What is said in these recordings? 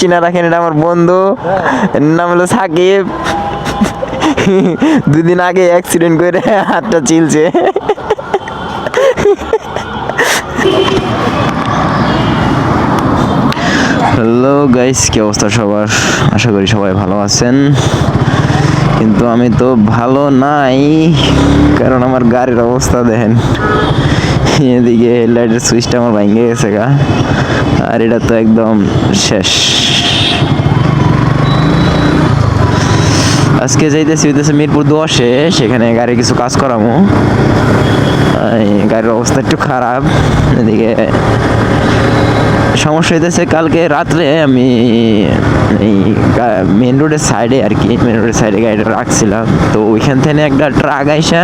চিনা রাখেন, এটা আমার বন্ধু। এর নাম হলো সাকিব। দুদিন আগে অ্যাক্সিডেন্ট করে হাতটা চিলছে। হ্যালো গাইস কি অবস্থা সবার? আশা করি সবাই ভালো আছেন। কিন্তু আমি তো ভালো নাই, কারণ আমার গাড়ির অবস্থা দেখেন। এদিকে হেডলাইটের সুইচটা আমার ভেঙে গেছে গা। আর এটা তো একদম শেষ। আজকে যাইতেছি, হইতেছে মিরপুর দশে সেখানে গাড়ি কিছু কাজ করামো। গাড়ির অবস্থা একটু খারাপ, এদিকে সমস্যা হইতেছে কালকে রাত্রে আমি এই মেন রোডের সাইডে আর কি মেন রোডের সাইডে গাড়িটা রাখছিলাম। তো ওইখান থেকে একটা ট্রাক আইসা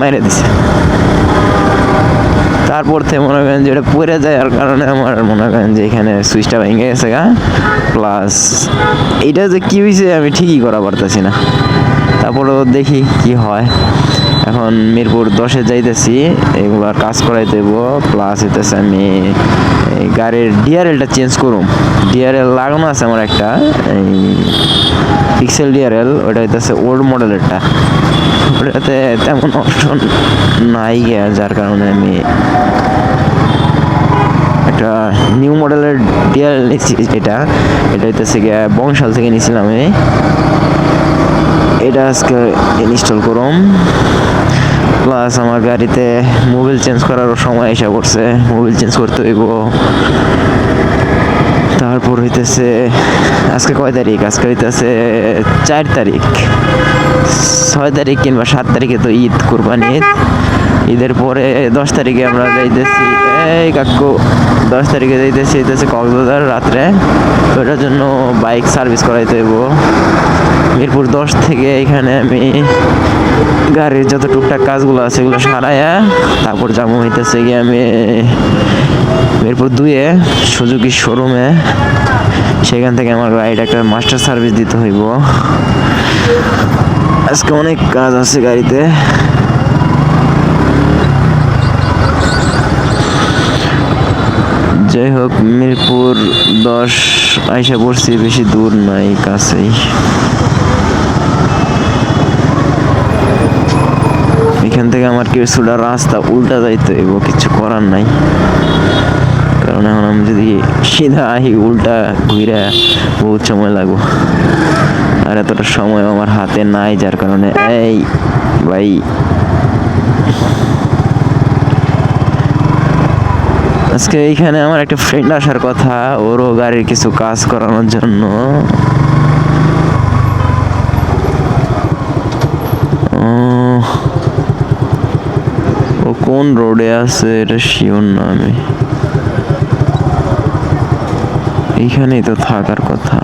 মেরে দিছে। তারপর থেকে মনে করেন যে এটা পড়ে যাওয়ার কারণে আমার মনে করেন যে এখানে সুইচটা ভেঙে গেছে, গা। প্লাস এইটা যে কী হয়েছে আমি ঠিকই করা পারতেছি না। তারপরেও দেখি কি হয়। এখন মিরপুর দশে যাইতেছি এগুলার কাজ করাই দেব। প্লাস হইতেছে আমি গাড়ির ডিআরএলটা চেঞ্জ করুম। ডিআরএল লাগানো আছে আমার একটা, এই পিক্সেল ডিআরএল ওটা হইতেছে ওল্ড মডেলেরটা ওটাতে তেমন অপশন নাই যার কারণে আমি একটা নিউ মডেলের ডিআরএল নিচ্ছি এটা এটা হইতেছে গিয়া বংশাল থেকে নিয়েছিলাম আমি। এটা আজকে ইনস্টল করুম। প্লাস আমার গাড়িতে মোবিল চেঞ্জ করারও সময় এসে পড়ছে। মোবিল চেঞ্জ করতে হইব। তারপর হইতেছে, আজকে কয় তারিখ? আজকে হইতেছে চার তারিখ। ছয় তারিখ কিংবা সাত তারিখে তো ঈদ কোরবানি। ঈদ ঈদের পরে দশ তারিখে আমরা যাইতেছি, এই কাকু, দশ তারিখে যাইতেছি হইতেছে কক্সবাজার রাত্রে। ওটার জন্য বাইক সার্ভিস করাইতে হইব। মিরপুর দশ থেকে এখানে আমি গাড়ির যত টুকটাক কাজগুলো আছে এগুলো সারাইয়া তারপর যাব হইতেছে গিয়ে আমি মিরপুর দুয়ে সুজুকি শোরুমে। সেখান থেকে আমার গাড়িটা একটা মাস্টার সার্ভিস দিতে হইব। আজকে অনেক কাজ আছে গাড়িতে। যাই হোক, মিরপুর দশ আইসা পড়ছি, বেশি দূর নাই কাছেই। এখান থেকে আমার কিছুটা রাস্তা উল্টা যাইতে হইব? কিছু করার নাই। কারণ এখন আমি যদি সিধা আহি উল্টা ঘুরে বহুত সময় লাগবো। আর এতটা সময় আমার হাতে নাই, যার কারণে এই ভাই। আজকে এইখানে আমার একটা ফ্রেন্ড আসার কথা, ওরও গাড়ির কিছু কাজ করানোর জন্য। কোন রোডে আছে এটা শিওর না আমি। এইখানেই তো থাকার কথা।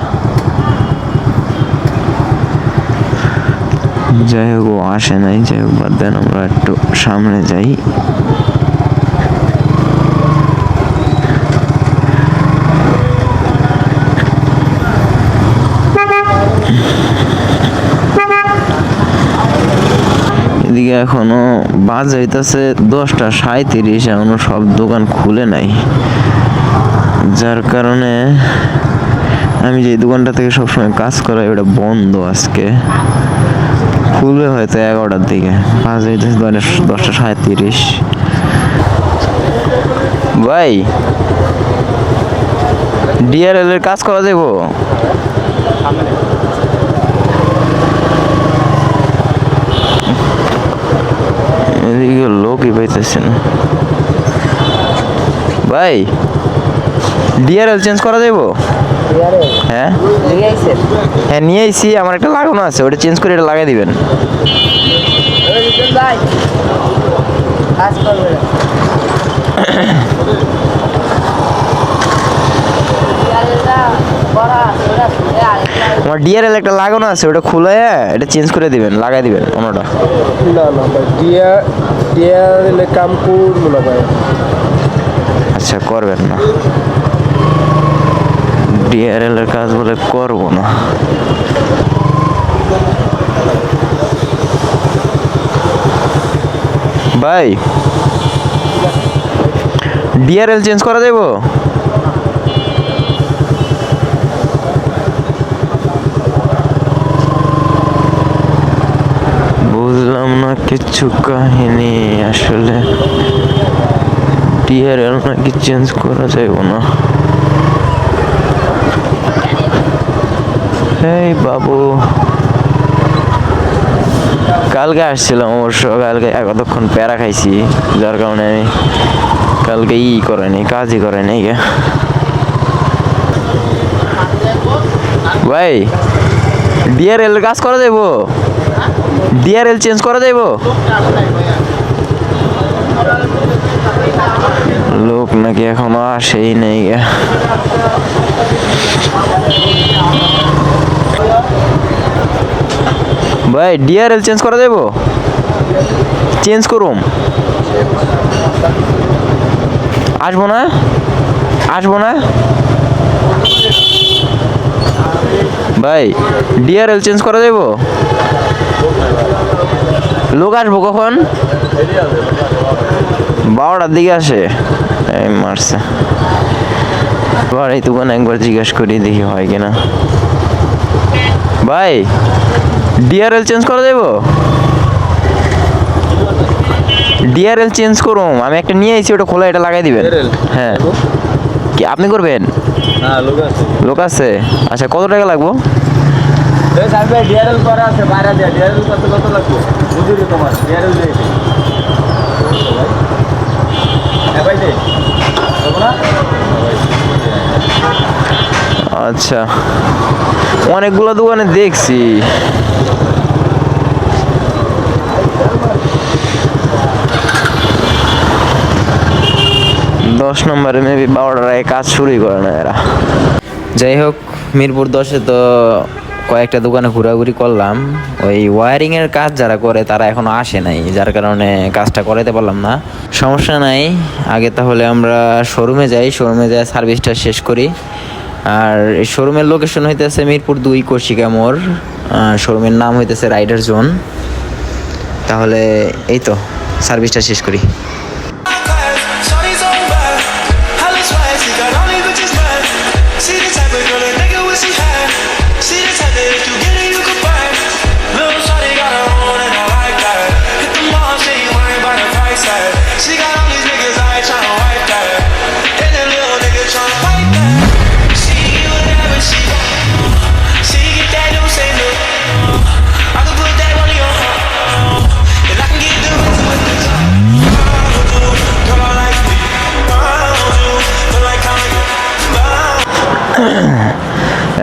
যাই হোক আসে নাই, যাই হোক, বাদ দেন, আমরা একটু সামনে যাই। এদিকে এখনও বাজ হইতেছে দশটা সাঁত্রিশ এখনও সব দোকান খুলে নাই। যার কারণে আমি যে দোকানটা থেকে সবসময় কাজ করাই, ওটা বন্ধ আজকে। খুলবে হয়তো এগারোটার দিকে। পাঁচ হইতেছে দশ- দশটা সাঁত্রিশ ভাই ডিআরএল এর কাজ করা দেবো এদিকে লোকই পাইতেছে না। ভাই ডিআরএল চেঞ্জ করা যাব হ্যাঁ? হ্যাঁ নিয়ে আইসি আমার একটা লাগানো আছে ওটা চেঞ্জ করে এটা লাগাই দিবেন। আমার ডিআরএল একটা লাগানো আছে ওটা খুলে এটা চেঞ্জ করে দিবেন লাগাই দিবেন অন্যটা। না না ভাই ডিয়া ডিয়ারে কাম করব না ভাই। আচ্ছা করবেন না। ডিআরএল এর কাজ বলে করব না। ভাই ডিআরএল চেঞ্জ করা যাব কিছু কাহিনী আসলে টিআরএল নাকি চেঞ্জ করা যাইব না। এই বাবু। কালকে আসছিলাম অবশ্য, কালকে কতক্ষণ প্যারা খাইছি, যার কারণে আমি কালকে ই করেনি কাজই করেনি ভাই ডিআরএল কাজ করা যাইব? ডিআরএল চেঞ্জ করা যাইব? লোক নাকি এখনও আসেই নেই। ভাই ডিআরএল চেঞ্জ করা যাইব? চেঞ্জ করুম। আসব না? আসব না? ভাই ডিআরএল চেঞ্জ করা যাইব? লোক আসব কখন? বারোটার দিকে আসে। এই মারছে। এবার এই দোকানে একবার জিজ্ঞেস করি দেখি হয় কিনা। ভাই ডিআরএল চেঞ্জ করা যাইব? ডিআরএল চেঞ্জ করুম। আমি একটা নিয়ে আইছি ওটা খোলা এটা লাগাই দিবেন। হ্যাঁ। কি আপনি করবেন? লোক আছে। লোক আছে? আচ্ছা কত টাকা লাগবো? ডিআরএল করা আছে বাইরে ডিআরএল কত কত লাগবে? বুঝলি তোমার হ্যাঁ আচ্ছা অনেকগুলো দোকানে দেখছি। দশ নম্বরে মেবি বারোটার আগে কাজ শুরুই করে না এরা। যাই হোক মিরপুর দশে তো কয়েকটা দোকানে ঘোরাঘুরি করলাম। ওই ওয়ারিংয়ের কাজ যারা করে তারা এখনও আসে নাই, যার কারণে কাজটা করাতে পারলাম না। সমস্যা নাই, আগে তাহলে আমরা শোরুমে যাই শোরুমে যাই সার্ভিসটা শেষ করি। আর এই শোরুমের লোকেশন হইতেছে মিরপুর দুই কৌশিকা মোড় শোরুমের নাম হইতেছে রাইডার জোন। তাহলে এই তো সার্ভিসটা শেষ করি।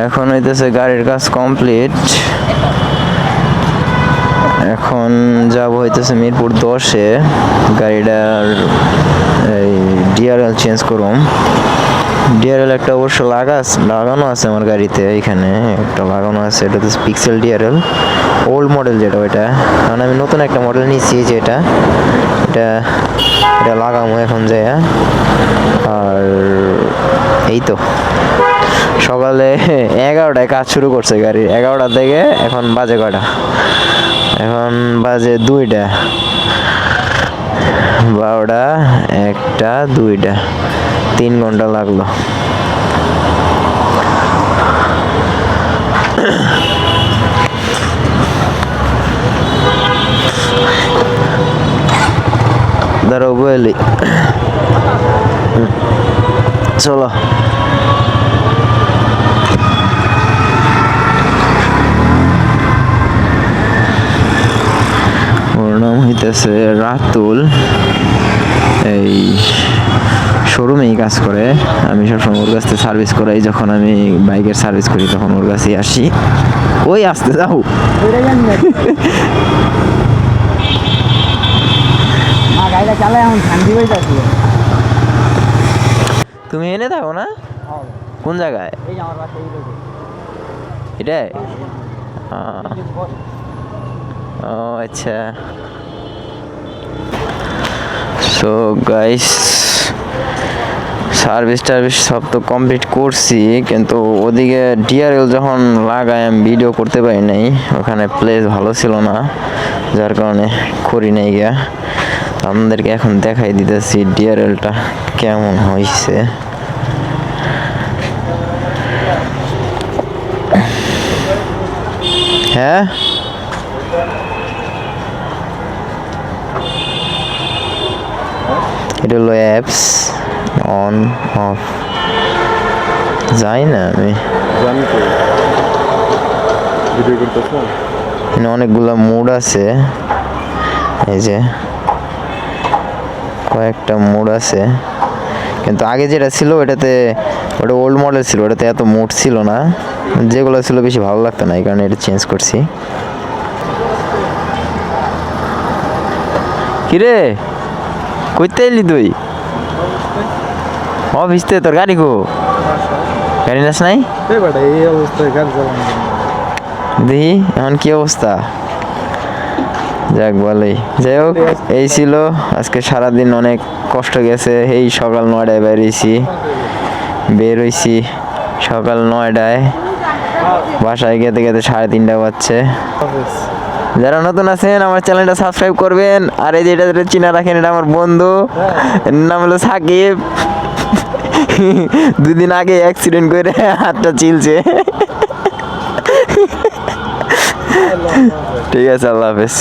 এখন হইতেছে গাড়ির কাজ কমপ্লিট। এখন যাব হইতেছে মিরপুর দশে। গাড়িটার এই ডিআরএল চেঞ্জ করুম। ডিআরএল একটা অবশ্য লাগা লাগানো আছে আমার গাড়িতে এখানে একটা লাগানো আছে, এটা হচ্ছে পিক্সেল ডিআরএল ওল্ড মডেল যেটা ওইটা। কারণ আমি নতুন একটা মডেল নিয়েছি যেটা এটা এটা লাগামো এখন যায়। আর এই তো। সকালে এগারোটায় কাজ শুরু করছে গাড়ি। এগারোটা থেকে এখন বাজে কয়টা? এখন বাজে দুইটা। বারোটা, একটা, দুইটা। তিন ঘণ্টা লাগল। দাঁড়াও বলি চলো। ওর নাম হইতেছে রাতুল। এই শোরুমেই কাজ করে। আমি সবসময় ওর কাছ থেকে সার্ভিস করাই। যখন আমি বাইকের সার্ভিস করি, তখন ওর কাছেই আসি। ওই আসতে যাও তুমি এনে থাকো না? কোন জায়গায়। এটাই? ও আচ্ছা সো গাইস সার্ভিস টার্ভিস সব তো কমপ্লিট করছি, কিন্তু ওদিকে ডিআরএল যখন লাগাই আমি ভিডিও করতে পারি নাই। ওখানে প্লেস ভালো ছিল না, যার কারণে করি নাই গিয়া। আপনাদেরকে এখন দেখাই দিতেছি ডিআরএলটা কেমন হয়েছে হ্যাঁ? এটা হলো অ্যাপস অন অফ যাই না আমি। জানি তো ভিডিও করতেছ? এখানে অনেকগুলো মুড আছে। এই যে কয়েকটা মুড আছে। কিন্তু আগে যেটা ছিল ওটাতে ওটা ওল্ড মডেল ছিল ওটাতে এত মুড ছিল না। যেগুলো ছিল বেশি ভালো লাগতো না এই কারণে এটা চেঞ্জ করছি। কিরে? কইতে এলি তুই? অফিস থেকে তোর গাড়ি কো। গাড়ি নাস নাই? দেখি এখন কি অবস্থা? যাক ভালোই যাই হোক এই ছিল। আজকে সারাদিন অনেক কষ্ট গেছে। এই সকাল নয়টায় বেরিয়েছি বের হইছি সকাল নয়টায়। বাসায় গেতে গেতে সাড়ে তিনটা বাজছে। যারা নতুন আছেন, আমার চ্যানেলটা সাবস্ক্রাইব করবেন। আর এই যে এটা যেটা চিনা রাখেন, এটা আমার বন্ধু। এর নাম হলো সাকিব। দুদিন আগে অ্যাক্সিডেন্ট করে হাতটা চিলছে। ঠিক আছে, আল্লাহ হাফেজ।